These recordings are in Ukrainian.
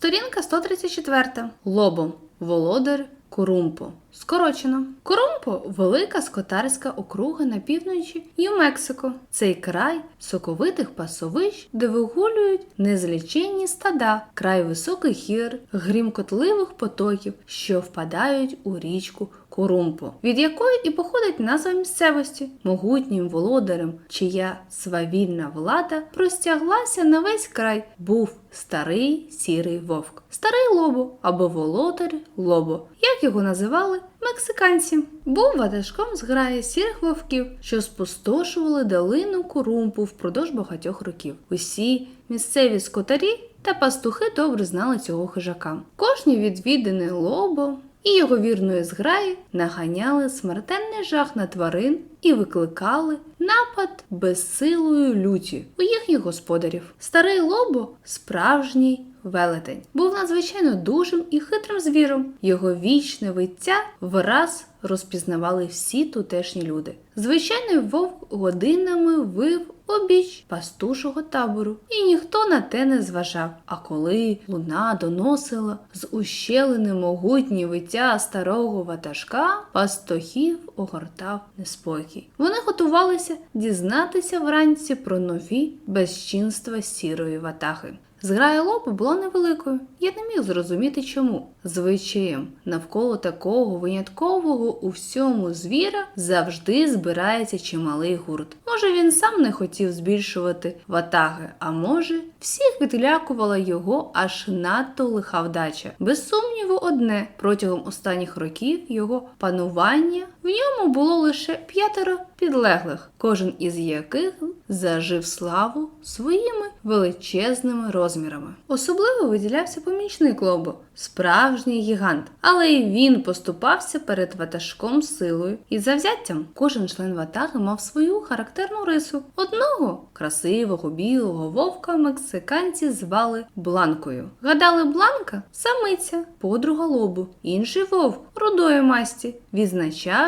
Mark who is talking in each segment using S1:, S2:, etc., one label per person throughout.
S1: Сторінка 134. Лобо. Володар Курумпо. Скорочено. Курумпо велика скотарська округа на півночі Нью-Мексико. Цей край соковитих пасовищ, де вигулюють незліченні стада, край високих гір, грімкотливих потоків, що впадають у річку Курумпо, від якої і походить назва місцевості, могутнім володарем, чия свавільна влада простяглася на весь край, був старий сірий вовк, старий лобо або володар лобо, як його називали мексиканці. Був ватажком зграї сірих вовків, що спустошували долину Курумпу впродовж багатьох років. Усі місцеві скотарі та пастухи добре знали цього хижака. Кожні відвідини лобо і його вірної зграї наганяли смертельний жах на тварин і викликали напад безсилою люті у їхніх господарів. Старий лобо справжній велетень був надзвичайно дужим і хитрим звіром. Його вічне виття враз розпізнавали всі тутешні люди. Звичайний вовк годинами вив обіч пастушого табору, і ніхто на те не зважав. А коли луна доносила з ущелини могутні виття старого ватажка, пастухів огортав неспокій. Вони готувалися дізнатися вранці про нові безчинства сірої ватахи. Зграя лопу була невеликою, я не міг зрозуміти чому. Звичаєм, навколо такого виняткового у всьому звіра завжди збирається чималий гурт. Може, він сам не хотів збільшувати ватаги, а може, всіх відлякувала його аж надто лиха вдача. Без сумніву, одне протягом останніх років його панування в ньому було лише п'ятеро підлеглих, кожен із яких зажив славу своїми величезними розмірами. Особливо виділявся помічник Лобо, справжній гігант, але й він поступався перед ватажком силою і завзяттям. Кожен член ватаги мав свою характерну рису. Одного красивого білого вовка мексиканці звали Бланкою. Гадали, Бланка самиця, подруга лобу. Інший вовк рудої масті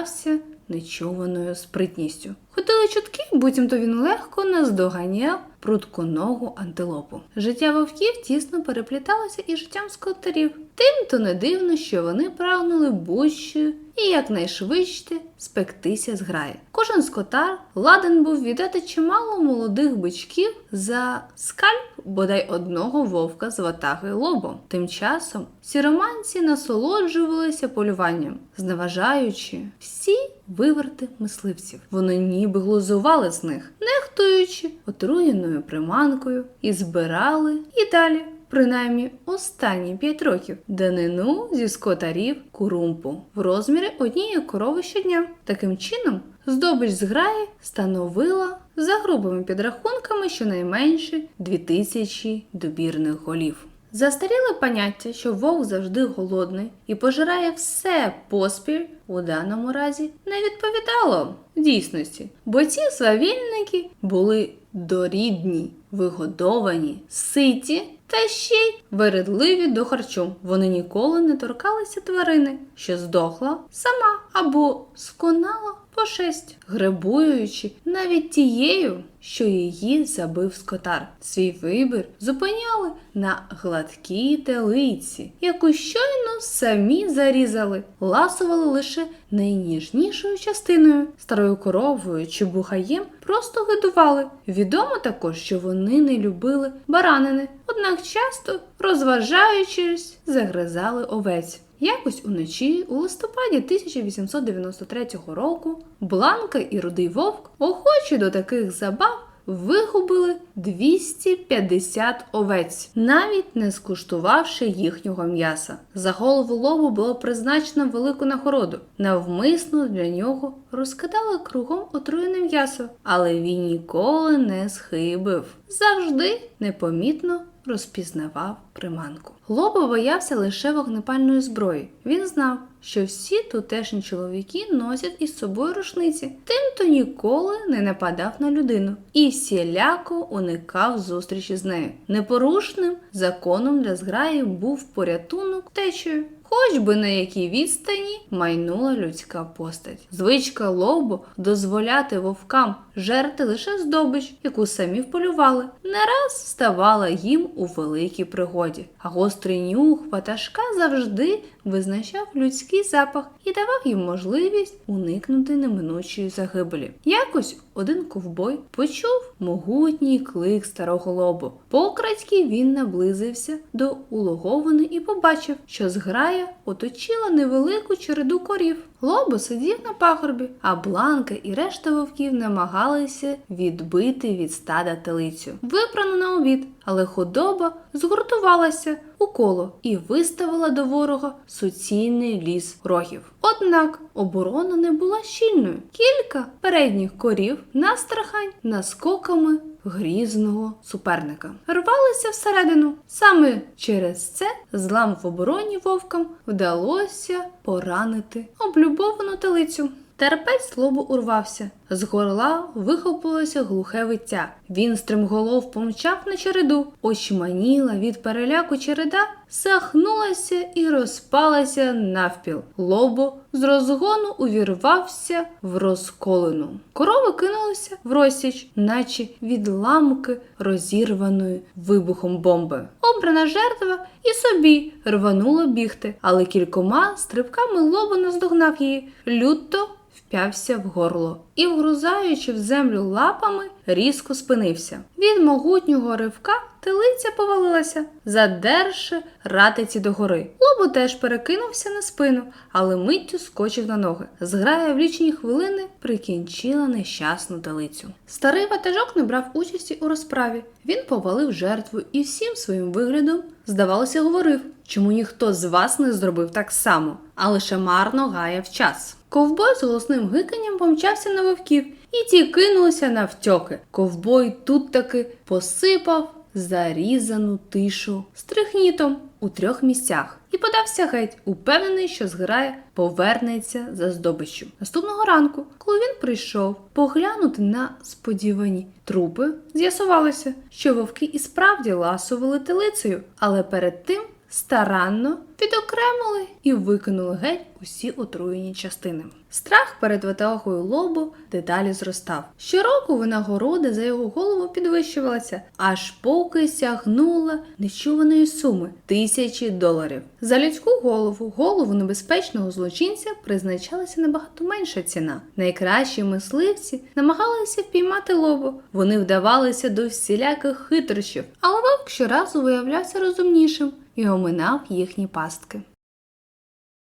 S1: відзначався нечуваною спритністю. Ходили чутки, буцімто він легко наздоганяв прутконогу антилопу. Життя вовків тісно перепліталося із життям скотарів. Тим то не дивно, що вони прагнули будь-що і якнайшвидше спектися з граї. Кожен скотар ладен був віддати чимало молодих бичків за скальп бодай одного вовка з ватаги лобом. Тим часом сіроманці насолоджувалися полюванням, зневажаючи всі виверти мисливців. Вони ніби глузували з них, нехтуючи отруєною приманкою, і збирали і далі. Принаймні останні п'ять років данину зі скотарів курумпу в розмірі однієї корови щодня. Таким чином, здобич зграї становила за грубими підрахунками щонайменше 2000 добірних голів. Застаріле поняття, що вовк завжди голодний і пожирає все поспіль, у даному разі не відповідало дійсності, бо ці свавільники були дорідні, вигодовані, ситі та ще й вередливі до харчу. Вони ніколи не торкалися тварини, що здохла сама або сконала по шесть, гребуючи навіть тією, що її забив скотар. Свій вибір зупиняли на гладкій телиці, яку щойно самі зарізали, ласували лише найніжнішою частиною, старою коровою чи бухаєм просто годували. Відомо також, що вони не любили баранини, однак часто, розважаючись, загризали овець. Якось уночі, у листопаді 1893 року, Бланка і Рудий Вовк, охочі до таких забав, вигубили 250 овець, навіть не скуштувавши їхнього м'яса. За голову лобу було призначено велику нагороду. Навмисно для нього розкидали кругом отруєне м'ясо, але він ніколи не схибив. Завжди непомітно розпізнавав приманку. Лобо боявся лише вогнепальної зброї. Він знав, що всі тутешні чоловіки носять із собою рушниці, тим то ніколи не нападав на людину і всіляко уникав зустрічі з нею. Непорушним законом для зграї був порятунок течею. Хоч би на якій відстані майнула людська постать. Звичка лобу дозволяти вовкам жерти лише здобич, яку самі вполювали, не раз ставала їм у великій пригоді. А гострий нюх ватажка завжди визначав людський запах і давав їм можливість уникнути неминучої загибелі. Якось один ковбой почув могутній клик старого лобу. Покрадьки він наблизився до улоговини і побачив, що зграя оточила невелику череду корів. Лобо сидів на пагорбі, а Бланка і решта вовків намагалися відбити від стада телицю, Випрано на обід, але худоба згуртувалася у коло і виставила до ворога суцільний ліс рогів. Однак оборона не була щільною. Кілька передніх корів настрахань наскоками грізного суперника рвалися всередину. Саме через це злам в обороні вовкам вдалося поранити облюбовану телицю. Терпець лобу урвався. З горла вихопилося глухе виття. Він стримголов помчав на череду. Очманіла від переляку череда, сахнулася і розпалася навпіл. Лобо з розгону увірвався в розколину. Корови кинулися в розсіч, наче відламки розірваної вибухом бомби. Обрана жертва і собі рванула бігти, але кількома стрибками лобо наздогнав її. Люто вп'явся в горло і, вгрузаючи в землю лапами, різко спинився. Від могутнього ривка телиця повалилася, задерши ратиці догори. Лобо теж перекинувся на спину, але миттю скочив на ноги. Зграя в лічені хвилини прикінчила нещасну телицю. Старий ватажок не брав участі у розправі. Він повалив жертву і всім своїм виглядом, здавалося, говорив, чому ніхто з вас не зробив так само, а лише марно гаяв час. Ковбой з голосним гиканням помчався на вовків, і ті кинулися навтьоки. Ковбой тут таки посипав зарізану тишу стрихнітом у трьох місцях і подався геть, упевнений, що зграя повернеться за здобиччю. Наступного ранку, коли він прийшов поглянути на сподівані трупи, з'ясувалося, що вовки і справді ласували телицею, але перед тим старанно відокремили і викинули геть усі отруєні частини. Страх перед ватагою лобу дедалі зростав. Щороку винагорода за його голову підвищувалася, аж поки сягнула нечуваної суми тисячі доларів. За людську голову, голову небезпечного злочинця призначалася набагато менша ціна. Найкращі мисливці намагалися впіймати лобу. Вони вдавалися до всіляких хитрощів, але вовк щоразу виявлявся розумнішим і оминав їхні пастки.